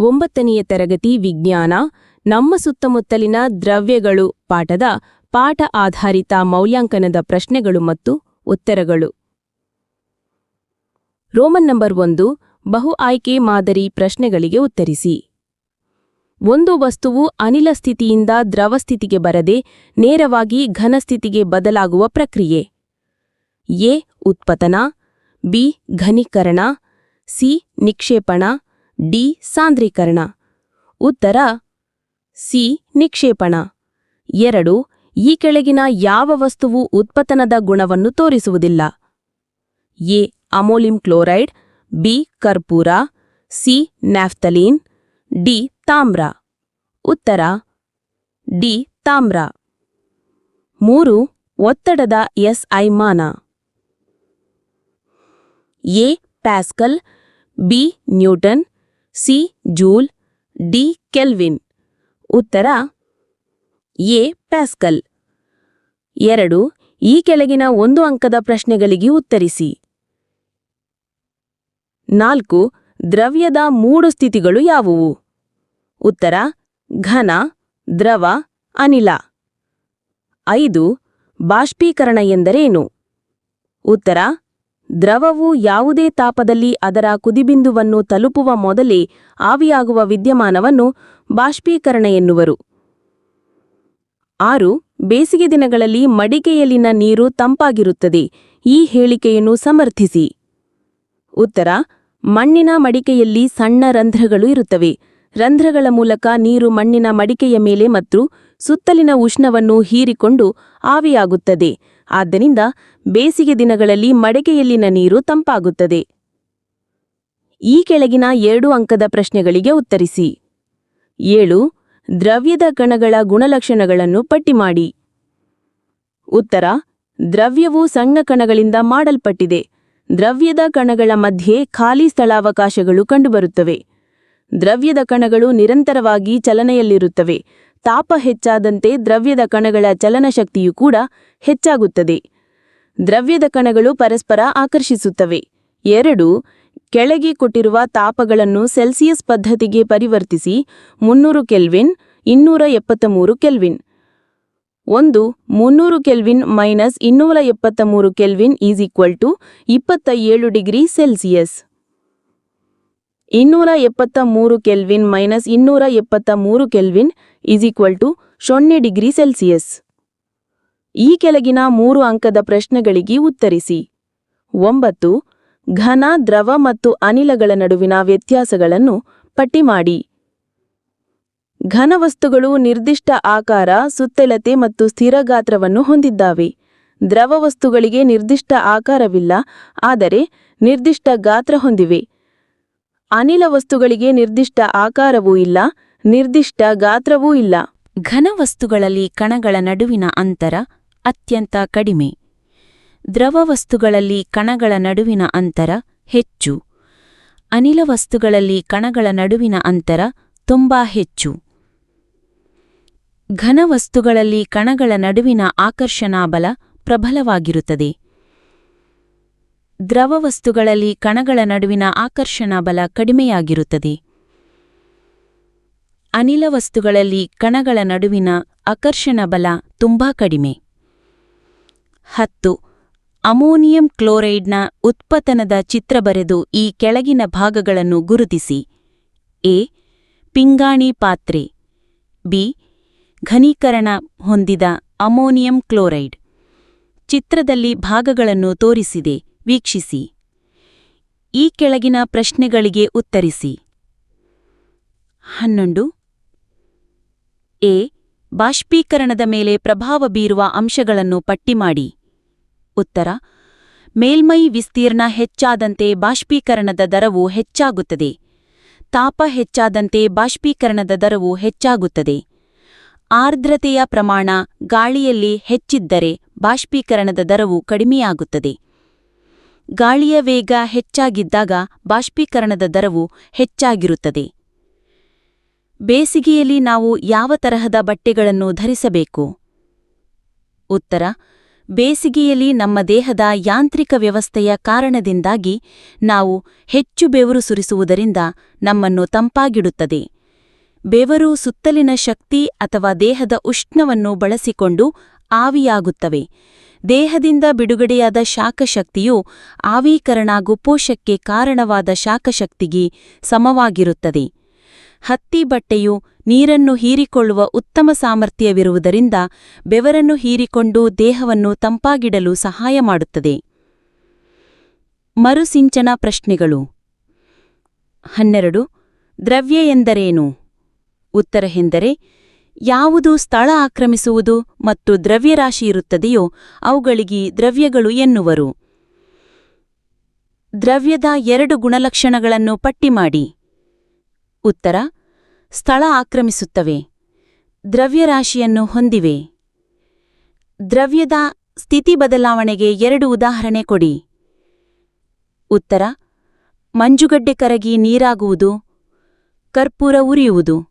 ಒಂಬತ್ತನೆಯ ತರಗತಿ ವಿಜ್ಞಾನ, ನಮ್ಮ ಸುತ್ತಮುತ್ತಲಿನ ದ್ರವ್ಯಗಳು, ಪಾಠದ ಪಾಠ ಆಧಾರಿತ ಮೌಲ್ಯಾಂಕನದ ಪ್ರಶ್ನೆಗಳು ಮತ್ತು ಉತ್ತರಗಳು. ರೋಮನ್ ನಂಬರ್ ಒಂದು, ಬಹು ಆಯ್ಕೆ ಮಾದರಿ ಪ್ರಶ್ನೆಗಳಿಗೆ ಉತ್ತರಿಸಿ. ಒಂದು ವಸ್ತುವು ಅನಿಲ ಸ್ಥಿತಿಯಿಂದ ದ್ರವ ಸ್ಥಿತಿಗೆ ಬರದೆ ನೇರವಾಗಿ ಘನಸ್ಥಿತಿಗೆ ಬದಲಾಗುವ ಪ್ರಕ್ರಿಯೆ. ಎ, ಉತ್ಪತನ, ಬಿ, ಘನೀಕರಣ, ಸಿ, ನಿಕ್ಷೇಪಣ ಡಿ ಸಾಂದ್ರೀಕರಣ. ಉತ್ತರ ಸಿ ನಿಕ್ಷೇಪಣ. ಎರಡು, ಈ ಕೆಳಗಿನ ಯಾವ ವಸ್ತುವು ಉತ್ಪತನದ ಗುಣವನ್ನು ತೋರಿಸುವುದಿಲ್ಲ? ಎ ಅಮೋಲಿಂ ಕ್ಲೋರೈಡ್, ಬಿ, ಕರ್ಪೂರ, ಸಿ, ನ್ಯಾಫ್ತಲೀನ್, ಡಿ, ತಾಮ್ರ. ಉತ್ತರ ಡಿ, ತಾಮ್ರ. ಮೂರು, ಒತ್ತಡದ ಎಸ್ಐ ಮಾನ. A, pascal, B, newton C joule, D kelvin. ಉತ್ತರ, ಎ ಪ್ಯಾಸ್ಕಲ್. ಎರಡು, ಈ ಕೆಳಗಿನ ಒಂದು ಅಂಕದ ಪ್ರಶ್ನೆಗಳಿಗೆ ಉತ್ತರಿಸಿ. ನಾಲ್ಕು, ದ್ರವ್ಯದ ಮೂರು ಸ್ಥಿತಿಗಳು ಯಾವುವು? ಉತ್ತರ, ಘನ, ದ್ರವ, ಅನಿಲ. ಐದು, ಬಾಷ್ಪೀಕರಣ ಎಂದರೇನು? ಉತ್ತರ ದ್ರವವು ಯಾವುದೇ ತಾಪದಲ್ಲಿ ಅದರ ಕುದಿಬಿಂದುವನ್ನು ತಲುಪುವ ಮೊದಲೇ ಆವಿಯಾಗುವ ವಿದ್ಯಮಾನವನ್ನು ಬಾಷ್ಪೀಕರಣ ಎನ್ನುವರು. ಆರು, ಬೇಸಿಗೆ ದಿನಗಳಲ್ಲಿ ಮಡಿಕೆಯಲ್ಲಿನ ನೀರು ತಂಪಾಗಿರುತ್ತದೆ. ಈ ಹೇಳಿಕೆಯನ್ನು ಸಮರ್ಥಿಸಿ. ಉತ್ತರ, ಮಣ್ಣಿನ ಮಡಿಕೆಯಲ್ಲಿ ಸಣ್ಣ ರಂಧ್ರಗಳು ಇರುತ್ತವೆ. ರಂಧ್ರಗಳ ಮೂಲಕ ನೀರು ಮಣ್ಣಿನ ಮಡಿಕೆಯ ಮೇಲೆ ಮತ್ತು ಸುತ್ತಲಿನ ಉಷ್ಣವನ್ನು ಹೀರಿಕೊಂಡು ಆವಿಯಾಗುತ್ತದೆ. ಆದ್ದರಿಂದ ಬೇಸಿಗೆ ದಿನಗಳಲ್ಲಿ ಮಡಕೆಯಲ್ಲಿನ ನೀರು ತಂಪಾಗುತ್ತದೆ. ಈ ಕೆಳಗಿನ ಎರಡು ಅಂಕದ ಪ್ರಶ್ನೆಗಳಿಗೆ ಉತ್ತರಿಸಿ. ಏಳು, ದ್ರವ್ಯದ ಕಣಗಳ ಗುಣಲಕ್ಷಣಗಳನ್ನು ಪಟ್ಟಿ ಮಾಡಿ. ಉತ್ತರ, ದ್ರವ್ಯವು ಸಣ್ಣ ಕಣಗಳಿಂದ ಮಾಡಲ್ಪಟ್ಟಿದೆ. ದ್ರವ್ಯದ ಕಣಗಳ ಮಧ್ಯೆ ಖಾಲಿ ಸ್ಥಳಾವಕಾಶಗಳು ಕಂಡುಬರುತ್ತವೆ. ದ್ರವ್ಯದ ಕಣಗಳು ನಿರಂತರವಾಗಿ ಚಲನೆಯಲ್ಲಿರುತ್ತವೆ. ತಾಪ ಹೆಚ್ಚಾದಂತೆ ದ್ರವ್ಯದ ಕಣಗಳ ಚಲನಶಕ್ತಿಯೂ ಕೂಡ ಹೆಚ್ಚಾಗುತ್ತದೆ. ದ್ರವ್ಯದ ಕಣಗಳು ಪರಸ್ಪರ ಆಕರ್ಷಿಸುತ್ತವೆ. ಎರಡು, ಕೆಳಗೆ ಕೊಟ್ಟಿರುವ ತಾಪಗಳನ್ನು ಸೆಲ್ಸಿಯಸ್ ಪದ್ಧತಿಗೆ ಪರಿವರ್ತಿಸಿ ಮುನ್ನೂರು ಕೆಲ್ವಿನ್, ಇನ್ನೂರ ಎಪ್ಪತ್ತ ಮೂರು ಕೆಲ್ವಿನ್. ಒಂದು, ಮುನ್ನೂರು ಕೆಲ್ವಿನ್ ಮೈನಸ್ ಇನ್ನೂರ ಎಪ್ಪತ್ತ ಮೂರು ಕೆಲ್ವಿನ್ ಈಸ್ ಈಕ್ವಲ್ ಟು ಇಪ್ಪತ್ತ ಏಳು ಡಿಗ್ರಿ ಸೆಲ್ಸಿಯಸ್. ಇನ್ನೂರ ಎಪ್ಪತ್ತ ಮೂರು ಕೆಲ್ವಿನ್ ಮೈನಸ್ ಇನ್ನೂರ ಎಪ್ಪತ್ತ ಮೂರು ಕೆಲ್ವಿನ್ ಈಸ್ ಈಕ್ವಲ್ ಟು ಸೊನ್ನೆ ಡಿಗ್ರಿ ಸೆಲ್ಸಿಯಸ್. ಈ ಕೆಳಗಿನ ಮೂರು ಅಂಕದ ಪ್ರಶ್ನೆಗಳಿಗೆ ಉತ್ತರಿಸಿ. ಒಂಬತ್ತು, ಘನ, ದ್ರವ ಮತ್ತು ಅನಿಲಗಳ ನಡುವಿನ ವ್ಯತ್ಯಾಸಗಳನ್ನು ಪಟ್ಟಿ ಮಾಡಿ. ಘನವಸ್ತುಗಳು ನಿರ್ದಿಷ್ಟ ಆಕಾರ ಸುತ್ತಲತೆ ಮತ್ತು ಸ್ಥಿರ ಗಾತ್ರವನ್ನು ಹೊಂದಿದ್ದಾವೆ. ದ್ರವ ವಸ್ತುಗಳಿಗೆ ನಿರ್ದಿಷ್ಟ ಆಕಾರವಿಲ್ಲ, ಆದರೆ ನಿರ್ದಿಷ್ಟ ಗಾತ್ರ ಹೊಂದಿವೆ. ಅನಿಲ ವಸ್ತುಗಳಿಗೆ ನಿರ್ದಿಷ್ಟ ಆಕಾರವೂ ಇಲ್ಲ, ನಿರ್ದಿಷ್ಟ ಗಾತ್ರವೂ ಇಲ್ಲ. ಘನವಸ್ತುಗಳಲ್ಲಿ ಕಣಗಳ ನಡುವಿನ ಅಂತರ ಅತ್ಯಂತ ಕಡಿಮೆ. ದ್ರವ ವಸ್ತುಗಳಲ್ಲಿ ಕಣಗಳ ನಡುವಿನ ಅಂತರ ಹೆಚ್ಚು. ಅನಿಲ ವಸ್ತುಗಳಲ್ಲಿ ಕಣಗಳ ನಡುವಿನ ಅಂತರ ತುಂಬಾ ಹೆಚ್ಚು. ಘನವಸ್ತುಗಳಲ್ಲಿ ಕಣಗಳ ನಡುವಿನ ಆಕರ್ಷಣಾಬಲ ಪ್ರಬಲವಾಗಿರುತ್ತದೆ. ದ್ರವ ವಸ್ತುಗಳಲ್ಲಿ ಕಣಗಳ ನಡುವಿನ ಆಕರ್ಷಣಾ ಬಲ ಕಡಿಮೆಯಾಗಿರುತ್ತದೆ. ಅನಿಲ ವಸ್ತುಗಳಲ್ಲಿ ಕಣಗಳ ನಡುವಿನ ಆಕರ್ಷಣ ಬಲ ತುಂಬಾ ಕಡಿಮೆ. ಹತ್ತು, ಅಮೋನಿಯಂ ಕ್ಲೋರೈಡ್ನ ಉತ್ಪತನದ ಚಿತ್ರ ಬರೆದು ಈ ಕೆಳಗಿನ ಭಾಗಗಳನ್ನು ಗುರುತಿಸಿ. ಎ, ಪಿಂಗಾಣಿ ಪಾತ್ರೆ. ಬಿ, ಘನೀಕರಣ ಹೊಂದಿದ ಅಮೋನಿಯಂ ಕ್ಲೋರೈಡ್. ಚಿತ್ರದಲ್ಲಿ ಭಾಗಗಳನ್ನು ತೋರಿಸಿದೆ. ವೀಕ್ಷಿಸಿ. ಈ ಕೆಳಗಿನ ಪ್ರಶ್ನೆಗಳಿಗೆ ಉತ್ತರಿಸಿ. ಹನ್ನೊಂದು. ಎ. ಬಾಷ್ಪೀಕರಣದ ಮೇಲೆ ಪ್ರಭಾವ ಬೀರುವ ಅಂಶಗಳನ್ನು ಪಟ್ಟಿ ಮಾಡಿ. ಉತ್ತರ. ಮೇಲ್ಮೈ ವಿಸ್ತೀರ್ಣ ಹೆಚ್ಚಾದಂತೆ ಬಾಷ್ಪೀಕರಣದ ದರವು ಹೆಚ್ಚಾಗುತ್ತದೆ. ತಾಪ ಹೆಚ್ಚಾದಂತೆ ಬಾಷ್ಪೀಕರಣದ ದರವು ಹೆಚ್ಚಾಗುತ್ತದೆ. ಆರ್ದ್ರತೆಯ ಪ್ರಮಾಣ ಗಾಳಿಯಲ್ಲಿ ಹೆಚ್ಚಿದ್ದರೆ ಬಾಷ್ಪೀಕರಣದ ದರವು ಕಡಿಮೆಯಾಗುತ್ತದೆ. ಗಾಳಿಯ ವೇಗ ಹೆಚ್ಚಾಗಿದ್ದಾಗ ಬಾಷ್ಪೀಕರಣದ ದರವು ಹೆಚ್ಚಾಗಿರುತ್ತದೆ. ಬೇಸಿಗೆಯಲ್ಲಿ ನಾವು ಯಾವ ತರಹದ ಬಟ್ಟೆಗಳನ್ನು ಧರಿಸಬೇಕು? ಉತ್ತರ, ಬೇಸಿಗೆಯಲ್ಲಿ ನಮ್ಮ ದೇಹದ ಯಾಂತ್ರಿಕ ವ್ಯವಸ್ಥೆಯ ಕಾರಣದಿಂದಾಗಿ ನಾವು ಹೆಚ್ಚು ಬೆವರು ಸುರಿಸುವುದರಿಂದ ನಮ್ಮನ್ನು ತಂಪಾಗಿಡುತ್ತದೆ. ಬೆವರು ಸುತ್ತಲಿನ ಶಕ್ತಿ ಅಥವಾ ದೇಹದ ಉಷ್ಣವನ್ನು ಬಳಸಿಕೊಂಡು ಆವಿಯಾಗುತ್ತವೆ. ದೇಹದಿಂದ ಬಿಡುಗಡೆಯಾದ ಶಾಖಶಕ್ತಿಯು ಆವೀಕರಣ ಗುಪ್ಪೋಷಕ್ಕೆ ಕಾರಣವಾದ ಶಾಖಶಕ್ತಿಗೆ ಸಮವಾಗಿರುತ್ತದೆ. ಹತ್ತಿ ಬಟ್ಟೆಯು ನೀರನ್ನು ಹೀರಿಕೊಳ್ಳುವ ಉತ್ತಮ ಸಾಮರ್ಥ್ಯವಿರುವುದರಿಂದ ಬೆವರನ್ನು ಹೀರಿಕೊಂಡು ದೇಹವನ್ನು ತಂಪಾಗಿಡಲು ಸಹಾಯ ಮಾಡುತ್ತದೆ. ಮರುಸಿಂಚನ ಪ್ರಶ್ನೆಗಳು. ಹನ್ನೆರಡು. ದ್ರವ್ಯ ಎಂದರೇನು? ಉತ್ತರ ಎಂದರೆ ಯಾವುದು ಸ್ಥಳ ಆಕ್ರಮಿಸುವುದು ಮತ್ತು ದ್ರವ್ಯರಾಶಿ ಇರುತ್ತದೆಯೋ ಅವುಗಳಿಗೆ ದ್ರವ್ಯಗಳು ಎನ್ನುವರು. ದ್ರವ್ಯದ ಎರಡು ಗುಣಲಕ್ಷಣಗಳನ್ನು ಪಟ್ಟಿ ಮಾಡಿ. ಉತ್ತರ, ಸ್ಥಳ ಆಕ್ರಮಿಸುತ್ತವೆ. ದ್ರವ್ಯರಾಶಿಯನ್ನು ಹೊಂದಿವೆ. ದ್ರವ್ಯದ ಸ್ಥಿತಿ ಬದಲಾವಣೆಗೆ ಎರಡು ಉದಾಹರಣೆ ಕೊಡಿ. ಉತ್ತರ, ಮಂಜುಗಡ್ಡೆ ಕರಗಿ ನೀರಾಗುವುದು, ಕರ್ಪೂರ ಉರಿಯುವುದು.